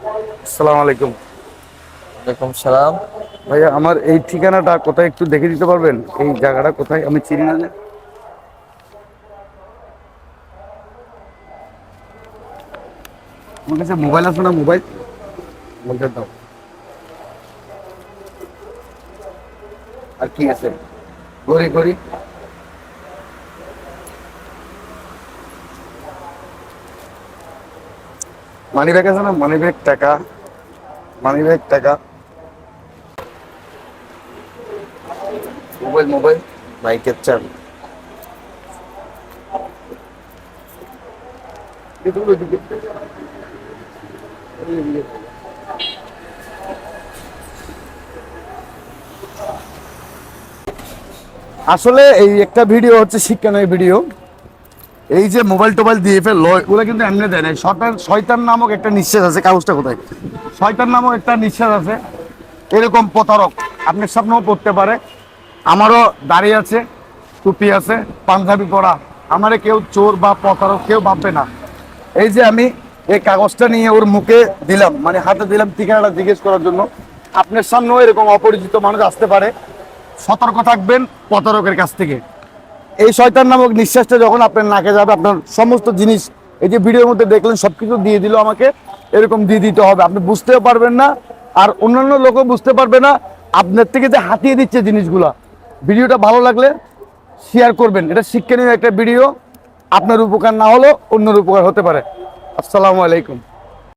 আসসালামু আলাইকুম। ওয়ালাইকুম সালাম। ভাইয়া আমার এই ঠিকানাটা কোথায় একটু দেখে দিতে পারবেন? এই জায়গাটা কোথায়? আমি চিনি না। আমার কাছে মোবাইল আছে না মোবাইল? বলতে দাও। আর কি আছে? ঘড়ি ঘড়ি মানি ব্যাগ আছে না মানি ব্যাগ টাকা মানি ব্যাগ টাকা মোবাইল মোবাইল এদিকে। এদিকে। আসলে এই একটা ভিডিও হচ্ছে শিক্ষণীয় ভিডিও এই যে মোবাইল টোবাইল দিয়ে ফেলল ওগুলো কিন্তু এমনি দেয় না শয়তান শয়তান নামক একটা নিঃশ্বাস আছে, কাগজটা কোথায়? শয়তান নামক একটা নিঃশ্বাস আছে। এরকম প্রতারক। আপনার স্বপ্নও পড়তে পারে। আমারও দাড়ি আছে, টুপি আছে, পাঞ্জাবি পরা। আমারে কেউ চোর বা প্রতারক কেউ ভাববে না। এই যে আমি এই কাগজটা নিয়ে ওর মুখে দিলাম মানে হাতে দিলাম ঠিকানাটা জিজ্ঞেস করার জন্য, আপনার সামনেও এরকম অপরিচিত মানুষ আসতে পারে। সতর্ক থাকবেন প্রতারকের কাছ থেকে। এই শয়তান নামক নিঃশ্বাসটা যখন আপনার নাকে যাবে, আপনার সমস্ত জিনিস, এই যে ভিডিওর মধ্যে দেখলেন সব কিছু দিয়ে দিল আমাকে। এরকম দিয়ে দিতে হবে। আপনি বুঝতেও পারবেন না, আর অন্যান্য লোকও বুঝতে পারবে না। আপনার থেকে যে হাতিয়ে দিচ্ছে জিনিসগুলা। ভিডিওটা ভালো লাগলে শেয়ার করবেন। এটা শিক্ষণীয় একটা ভিডিও। আপনার উপকার না হলেও অন্যের উপকার হতে পারে। আসসালামু আলাইকুম।